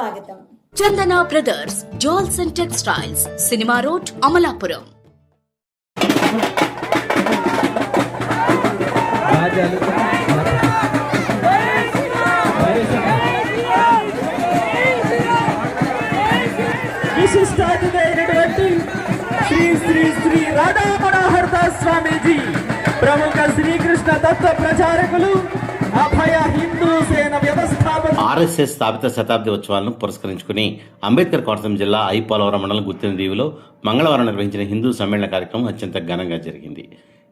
స్వాగతం. Chandana brothers jewels and textiles cinema road Amalapuram. రాజాలు విశిష్టాతిథైనటువంటి శ్రీ శ్రీ శ్రీ రాధా మనోహర్ దాస్ స్వామీజీ ప్రముఖ శ్రీకృష్ణ తత్వ ప్రచారకులు ఆర్ఎస్ఎస్ స్థాపిత శతాబ్ది ఉత్సవాలను పురస్కరించుకుని అంబేద్కర్ కోనసీమ జిల్లా ఐపోలవరం మండలం గుత్తిన దీవిలో మంగళవారం నిర్వహించిన హిందూ సమ్మేళన కార్యక్రమం అత్యంత ఘనంగా జరిగింది.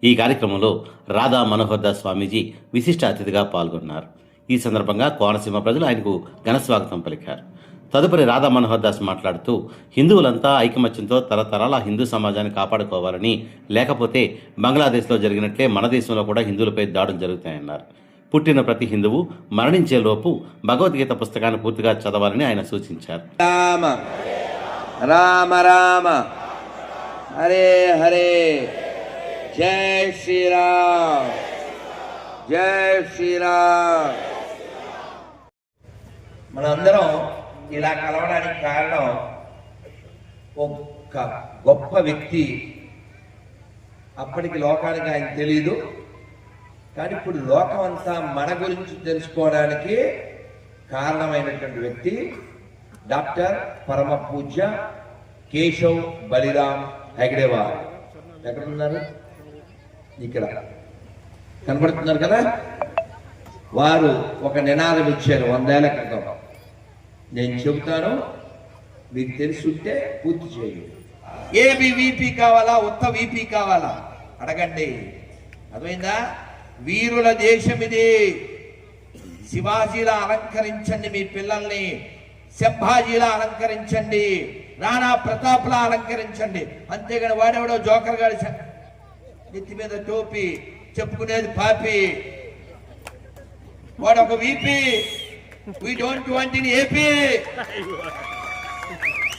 ఈ కార్యక్రమంలో రాధా మనోహర్ దాస్ స్వామీజీ విశిష్ట అతిథిగా పాల్గొన్నారు. ఈ సందర్భంగా కోనసీమ ప్రజలు ఆయనకు ఘన స్వాగతం పలికారు. తదుపరి రాధా మనోహర్ దాస్ మాట్లాడుతూ హిందువులంతా ఐకమత్యంతో తరతరాల హిందూ సమాజాన్ని కాపాడుకోవాలని లేకపోతే బంగ్లాదేశ్లో జరిగినట్లే మన దేశంలో కూడా హిందువులపై దాడులు జరుగుతాయన్నారు. పుట్టిన ప్రతి హిందువు మరణించే లోపు భగవద్గీత పుస్తకాన్ని పూర్తిగా చదవాలని ఆయన సూచించారు. రామ రామ రామ. హరే హరే. జై శ్రీరామ్. జై శ్రీరామ్. మనందరం ఇలా కలవడానికి కారణం ఒక్క గొప్ప వ్యక్తి అప్పటికి లోకానికి ఆయన తెలియదు కానీ ఇప్పుడు లోకం అంతా మన గురించి తెలుసుకోవడానికి కారణమైనటువంటి వ్యక్తి డాక్టర్ పరమ పూజ్య కేశవ్ బలిరామ్ హెగడేవార్ ఎక్కడ ఉన్నారు ఇక్కడ. కనపడుతున్నారు కదా? వారు ఒక నినాదం ఇచ్చారు వందేళ్ళ క్రితం. నేను చెబుతాను మీకు తెలుసుంటే పూర్తి చేయండి. ఏబి వీపీ కావాలా? ఉత్త వీపీ కావాలా? అడగండి. అర్థమైందా? వీరుల దేశం ఇది శివాజీలా అలంకరించండి మీ పిల్లల్ని శంభాజీలా అలంకరించండి రాణా ప్రతాప్లా అలంకరించండి. అంతేగాని వాడెవడో జోకర్ గారి నెత్తి మీద టోపీ చెప్పుకునేది పాపి. వాడు ఒక VP we don't want in AP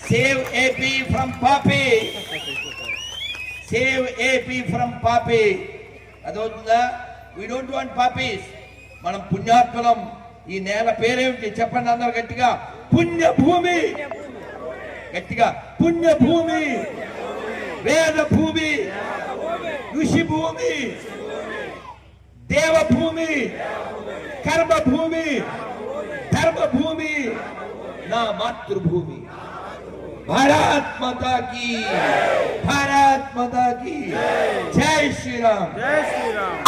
save AP from poppy. Save AP from పాపీ. అదవుతుందా? వీ డోంట్ వాంట్ పాపీస్ మనం పుణ్యాత్మలం. ఈ నేల పేరేమిటి? చెప్పండి అందరు గట్టిగా. పుణ్యభూమి. గట్టిగా. పుణ్యభూమి. వేద భూమి ఋషి భూమి దేవభూమి. కర్మభూమి. ధర్మభూమి. నా మాతృభూమి. భారత్ మాతా భారత్ మాతా की। జై Shriram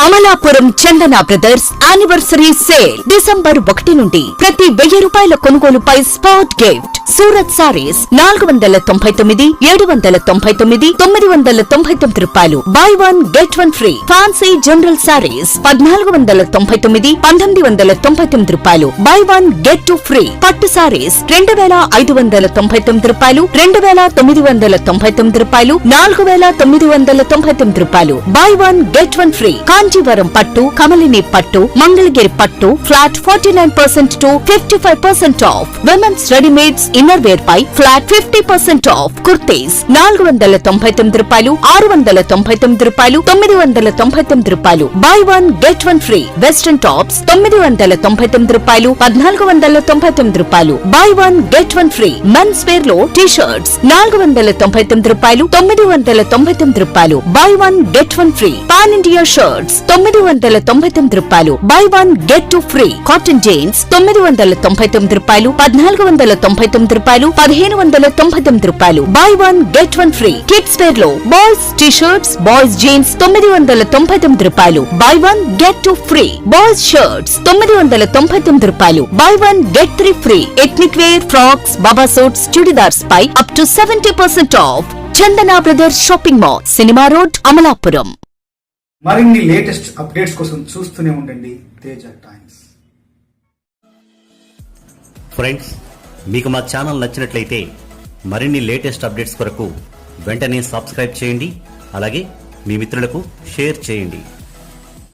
Amalapuram Chandana brothers anniversary sale December ఒకటి నుండి ప్రతి వెయ్యి రూపాయల కొనుగోలుపై స్పాట్ గిఫ్ట్ సూరత్ సారీస్ నాలుగు వందల తొంభై తొమ్మిది ఏడు వందల తొంభై తొమ్మిది తొమ్మిది వందల తొంభై తొమ్మిది రూపాయలు. Buy one get one free fancy general sarees పద్నాలుగు వందల తొంభై తొమ్మిది పంతొమ్మిది వందల తొంభై తొమ్మిది రూపాయలు. Buy one get two free పట్టు సారీస్ రెండు వేల ఐదు వందల తొంభై తొమ్మిది రూపాయలు. రెండు వేల తొమ్మిది వందల తొంభై తొమ్మిది రూపాయలు నాలుగు వేల తొమ్మిది వందల తొంభై తొమ్మిది రూపాయలు. Buy one get one free Kanchivaram పట్టు కమలిని పట్టు మంగళగిరి పట్టు flat forty nine percent to fifty five percent off women's readymades inner wear pi flat fifty percent off kurtis నాలుగు వందల తొంభై తొమ్మిది రూపాయలు ఆరు వందల తొంభై తొమ్మిది రూపాయలు తొమ్మిది వందల తొంభై తొమ్మిది రూపాయలు. Buy one get one free western tops తొమ్మిది వందల తొంభై తొమ్మిది రూపాయలు పద్నాలుగు వందల తొంభై తొమ్మిది రూపాయలు. Buy one get one free men's వేర్లో T shirts నాలుగు వందల తొంభై తొమ్మిది రూపాయలు తొమ్మిది వందల తొంభై తొమ్మిది రూపాయలు. Buy one get one free pan India shirts తొమ్మిది వందల తొంభై తొమ్మిది రూపాయలు. Buy one get two free cotton jeans తొమ్మిది వందల తొంభై తొమ్మిది రూపాయలు. పద్నాలుగు వందల తొంభై తొమ్మిది రూపాయలు పదిహేను వందల తొంభై తొమ్మిది రూపాయలు. Buy one get one free kids వేర్లో boys T shirts boys jeans తొమ్మిది వందల తొంభై తొమ్మిది రూపాయలు. Buy one get two free boys shirts తొమ్మిది వందల తొంభై తొమ్మిది రూపాయలు. Buy one get three free ethnic wear frocks baba suits churidars pi up to seventy percent off Chandana brothers shopping mall cinema road Amalapuram మరిన్ని latest updates కోసం చూస్తూనే ఉండండి Teja times. Friends మీకు మా ఛానల్ నచ్చినట్లయితే మరిన్ని లేటెస్ట్ అప్డేట్స్ కొరకు వెంటనే సబ్స్క్రైబ్ చేయండి అలాగే మీ మిత్రులకు షేర్ చేయండి.